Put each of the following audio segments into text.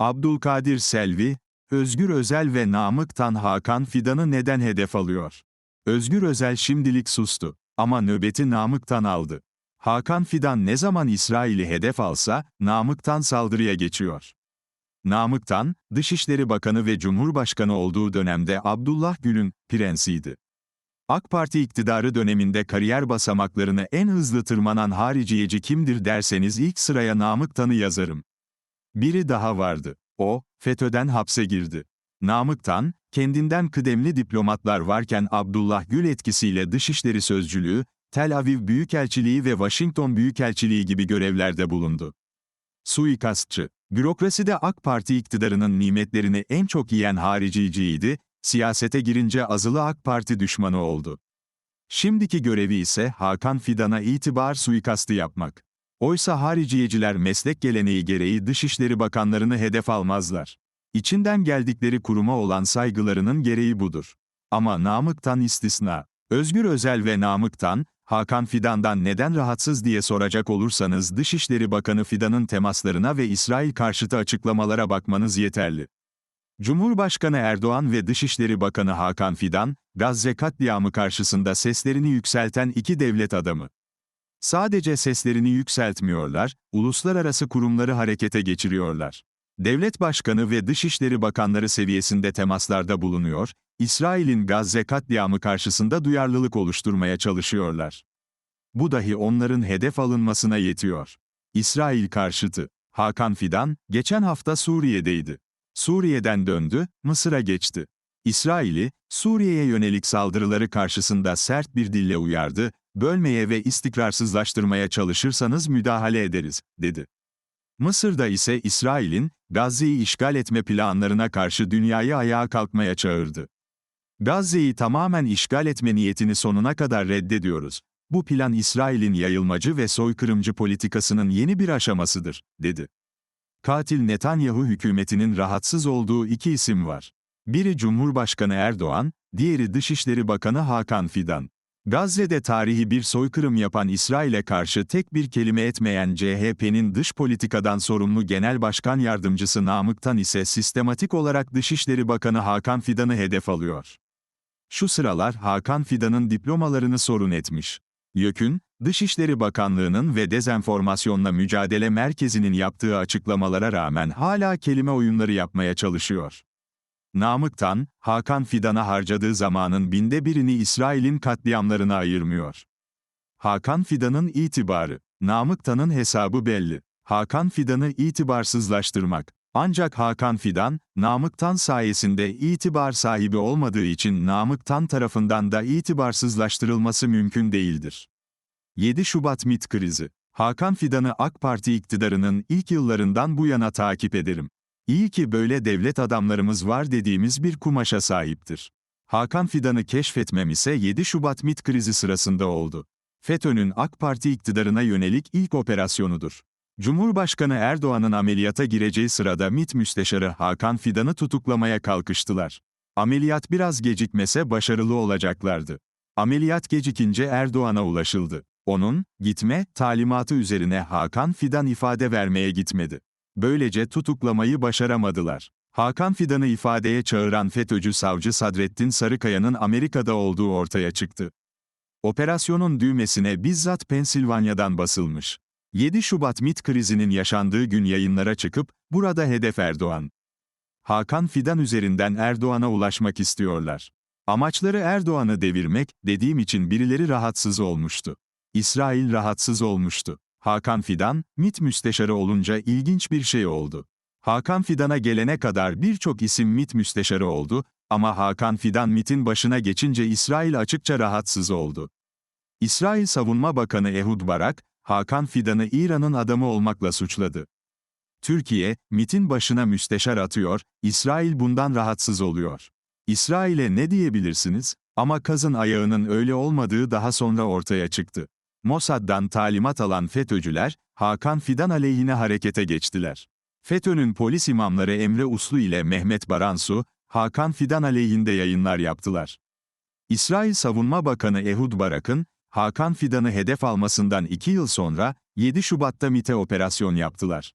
Abdülkadir Selvi, Özgür Özel ve Namık Tan Hakan Fidan'ı neden hedef alıyor? Özgür Özel şimdilik sustu. Ama nöbeti Namık'tan aldı. Hakan Fidan ne zaman İsrail'i hedef alsa, Namık'tan saldırıya geçiyor. Namık'tan, Dışişleri Bakanı ve Cumhurbaşkanı olduğu dönemde Abdullah Gül'ün prensiydi. AK Parti iktidarı döneminde kariyer basamaklarını en hızlı tırmanan hariciyeci kimdir derseniz ilk sıraya Namık Tan'ı yazarım. Biri daha vardı. O, FETÖ'den hapse girdi. Namık Tan, kendinden kıdemli diplomatlar varken Abdullah Gül etkisiyle Dışişleri Sözcülüğü, Tel Aviv Büyükelçiliği ve Washington Büyükelçiliği gibi görevlerde bulundu. Suikastçı, bürokraside AK Parti iktidarının nimetlerini en çok yiyen hariciyiciydi, siyasete girince azılı AK Parti düşmanı oldu. Şimdiki görevi ise Hakan Fidan'a itibar suikastı yapmak. Oysa hariciyeciler meslek geleneği gereği Dışişleri Bakanlarını hedef almazlar. İçinden geldikleri kuruma olan saygılarının gereği budur. Ama Namık'tan istisna. Özgür Özel ve Namık'tan, Hakan Fidan'dan neden rahatsız diye soracak olursanız Dışişleri Bakanı Fidan'ın temaslarına ve İsrail karşıtı açıklamalara bakmanız yeterli. Cumhurbaşkanı Erdoğan ve Dışişleri Bakanı Hakan Fidan, Gazze katliamı karşısında seslerini yükselten iki devlet adamı. Sadece seslerini yükseltmiyorlar, uluslararası kurumları harekete geçiriyorlar. Devlet Başkanı ve Dışişleri Bakanları seviyesinde temaslarda bulunuyor, İsrail'in Gazze katliamı karşısında duyarlılık oluşturmaya çalışıyorlar. Bu dahi onların hedef alınmasına yetiyor. İsrail karşıtı. Hakan Fidan, geçen hafta Suriye'deydi. Suriye'den döndü, Mısır'a geçti. İsrail'i, Suriye'ye yönelik saldırıları karşısında sert bir dille uyardı, bölmeye ve istikrarsızlaştırmaya çalışırsanız müdahale ederiz, dedi. Mısır'da ise İsrail'in, Gazze'yi işgal etme planlarına karşı dünyayı ayağa kalkmaya çağırdı. Gazze'yi tamamen işgal etme niyetini sonuna kadar reddediyoruz. Bu plan İsrail'in yayılmacı ve soykırımcı politikasının yeni bir aşamasıdır, dedi. Katil Netanyahu hükümetinin rahatsız olduğu iki isim var. Biri Cumhurbaşkanı Erdoğan, diğeri Dışişleri Bakanı Hakan Fidan. Gazze'de tarihi bir soykırım yapan İsrail'e karşı tek bir kelime etmeyen CHP'nin dış politikadan sorumlu Genel Başkan Yardımcısı Namık'tan ise sistematik olarak Dışişleri Bakanı Hakan Fidan'ı hedef alıyor. Şu sıralar Hakan Fidan'ın diplomalarını sorun etmiş. YÖK'ün, Dışişleri Bakanlığı'nın ve Dezenformasyonla Mücadele Merkezi'nin yaptığı açıklamalara rağmen hala kelime oyunları yapmaya çalışıyor. Namık'tan, Hakan Fidan'a harcadığı zamanın binde birini İsrail'in katliamlarına ayırmıyor. Hakan Fidan'ın itibarı, Namık'tan'ın hesabı belli. Hakan Fidan'ı itibarsızlaştırmak. Ancak Hakan Fidan, Namık'tan sayesinde itibar sahibi olmadığı için Namık'tan tarafından da itibarsızlaştırılması mümkün değildir. 7 Şubat MİT krizi. Hakan Fidan'ı AK Parti iktidarının ilk yıllarından bu yana takip ederim. İyi ki böyle devlet adamlarımız var dediğimiz bir kumaşa sahiptir. Hakan Fidan'ı keşfetmem ise 7 Şubat MİT krizi sırasında oldu. FETÖ'nün AK Parti iktidarına yönelik ilk operasyonudur. Cumhurbaşkanı Erdoğan'ın ameliyata gireceği sırada MİT Müsteşarı Hakan Fidan'ı tutuklamaya kalkıştılar. Ameliyat biraz gecikmese başarılı olacaklardı. Ameliyat gecikince Erdoğan'a ulaşıldı. Onun, gitme, talimatı üzerine Hakan Fidan ifade vermeye gitmedi. Böylece tutuklamayı başaramadılar. Hakan Fidan'ı ifadeye çağıran FETÖ'cü savcı Sadrettin Sarıkaya'nın Amerika'da olduğu ortaya çıktı. Operasyonun düğmesine bizzat Pensilvanya'dan basılmış. 7 Şubat MİT krizinin yaşandığı gün yayınlara çıkıp, burada hedef Erdoğan. Hakan Fidan üzerinden Erdoğan'a ulaşmak istiyorlar. Amaçları Erdoğan'ı devirmek, dediğim için birileri rahatsız olmuştu. İsrail rahatsız olmuştu. Hakan Fidan, MİT müsteşarı olunca ilginç bir şey oldu. Hakan Fidan'a gelene kadar birçok isim MİT müsteşarı oldu ama Hakan Fidan MİT'in başına geçince İsrail açıkça rahatsız oldu. İsrail Savunma Bakanı Ehud Barak, Hakan Fidan'ı İran'ın adamı olmakla suçladı. Türkiye, MİT'in başına müsteşar atıyor, İsrail bundan rahatsız oluyor. İsrail'e ne diyebilirsiniz? Ama kazın ayağının öyle olmadığı daha sonra ortaya çıktı. Mossad'dan talimat alan FETÖ'cüler, Hakan Fidan aleyhine harekete geçtiler. FETÖ'nün polis imamları Emre Uslu ile Mehmet Baransu, Hakan Fidan aleyhinde yayınlar yaptılar. İsrail Savunma Bakanı Ehud Barak'ın, Hakan Fidan'ı hedef almasından iki yıl sonra, 7 Şubat'ta MİT'e operasyon yaptılar.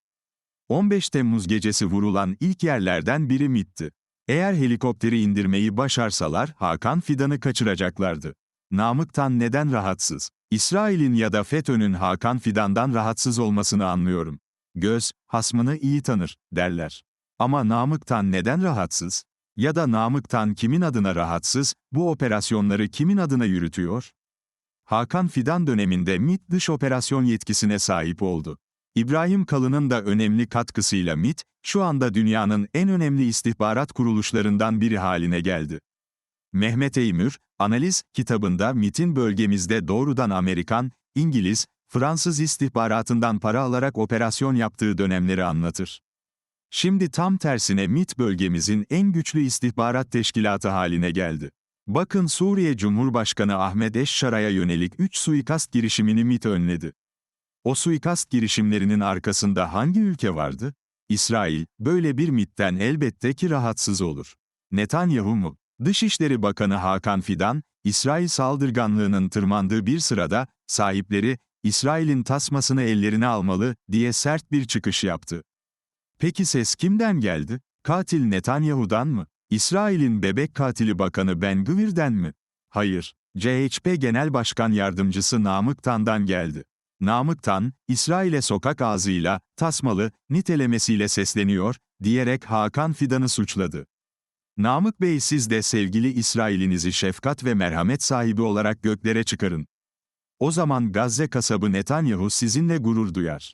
15 Temmuz gecesi vurulan ilk yerlerden biri MİT'ti. Eğer helikopteri indirmeyi başarsalar Hakan Fidan'ı kaçıracaklardı. Namık'tan neden rahatsız? İsrail'in ya da FETÖ'nün Hakan Fidan'dan rahatsız olmasını anlıyorum. Göz, hasmını iyi tanır, derler. Ama Namık'tan neden rahatsız? Ya da Namık'tan kimin adına rahatsız, bu operasyonları kimin adına yürütüyor? Hakan Fidan döneminde MİT dış operasyon yetkisine sahip oldu. İbrahim Kalın'ın da önemli katkısıyla MİT, şu anda dünyanın en önemli istihbarat kuruluşlarından biri haline geldi. Mehmet Eymür, Analiz kitabında MİT'in bölgemizde doğrudan Amerikan, İngiliz, Fransız istihbaratından para alarak operasyon yaptığı dönemleri anlatır. Şimdi tam tersine MİT bölgemizin en güçlü istihbarat teşkilatı haline geldi. Bakın Suriye Cumhurbaşkanı Ahmet Eşşara'ya yönelik 3 suikast girişimini MİT önledi. O suikast girişimlerinin arkasında hangi ülke vardı? İsrail, böyle bir MİT'ten elbette ki rahatsız olur. Netanyahu mu? Dışişleri Bakanı Hakan Fidan, İsrail saldırganlığının tırmandığı bir sırada, sahipleri, İsrail'in tasmasını ellerine almalı, diye sert bir çıkış yaptı. Peki ses kimden geldi? Katil Netanyahu'dan mı? İsrail'in bebek katili bakanı Ben Gvir'den mi? Hayır, CHP Genel Başkan Yardımcısı Namık Tan'dan geldi. Namık Tan, İsrail'e sokak ağzıyla, tasmalı, nitelemesiyle sesleniyor, diyerek Hakan Fidan'ı suçladı. Namık Bey siz de sevgili İsrail'inizi şefkat ve merhamet sahibi olarak göklere çıkarın. O zaman Gazze kasabı Netanyahu sizinle gurur duyar.